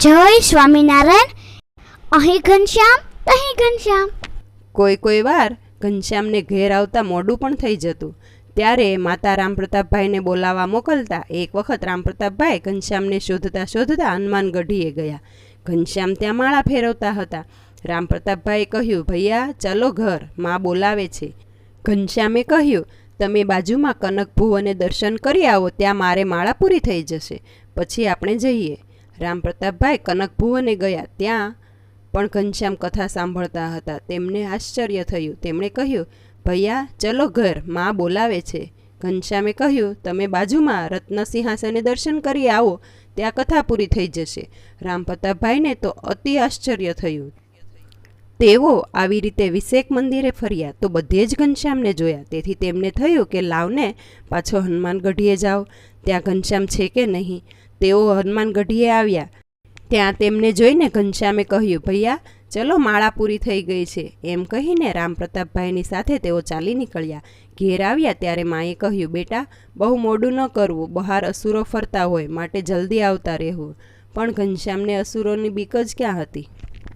જય સ્વામિનારાયણ. અહીં ઘનશ્યામ અહીં ઘનશ્યામ. કોઈ કોઈ વાર ઘનશ્યામને ઘેર આવતા મોડું પણ થઈ જતું. ત્યારે માતા રામપ્રતાપભાઈને બોલાવવા મોકલતા એક વખત રામપ્રતાપભાઈ ઘનશ્યામને શોધતા શોધતા હનુમાન ગઢીએ ગયા. ઘનશ્યામ ત્યાં માળા ફેરવતા હતા. રામપ્રતાપભાઈએ કહ્યું, ભૈયા, ચાલો ઘર. માં બોલાવે છે. ઘનશ્યામે કહ્યું, તમે બાજુમાં કનક ભુવને દર્શન કરી આવો, ત્યાં મારે માળા પૂરી થઈ જશે. પછી આપણે જઈએ. રામપ્રતાપભાઈ કનક ભુવને ગયા ત્યાં પણ ઘનશ્યામ કથા સાંભળતા હતા. તેમને આશ્ચર્ય થયું. તેમણે કહ્યું, ભૈયા, ચલો ઘર. માં બોલાવે છે. ઘનશ્યામે કહ્યું, તમે બાજુમાં રત્નસિંહાસને દર્શન કરી આવો. ત્યાં કથા પૂરી થઈ જશે. રામપ્રતાપભાઈને તો અતિ આશ્ચર્ય થયું. તેઓ આવી રીતે વિશેક મંદિરે ફર્યા તો બધે જ ઘનશ્યામને જોયા. તેથી તેમને થયું કે લાવને પાછો હનુમાન ગઢીએ જાઓ. ત્યાં ઘનશ્યામ છે કે નહીં? તેઓ હનુમાન ગઢીએ આવ્યા. ત્યાં તેમને જોઈને ઘનશ્યામે કહ્યું, ભૈયા, ચલો માળા પૂરી થઈ ગઈ છે. એમ કહીને રામપ્રતાપભાઈની સાથે તેઓ ચાલી નીકળ્યા. ઘેર આવ્યા ત્યારે માએ કહ્યું, બેટા, બહુ મોડું ન કરવું. બહાર અસુરો ફરતા હોય, માટે જલ્દી આવતા રહેવું. પણ ઘનશ્યામને અસુરોની બીક જ ક્યાં હતી?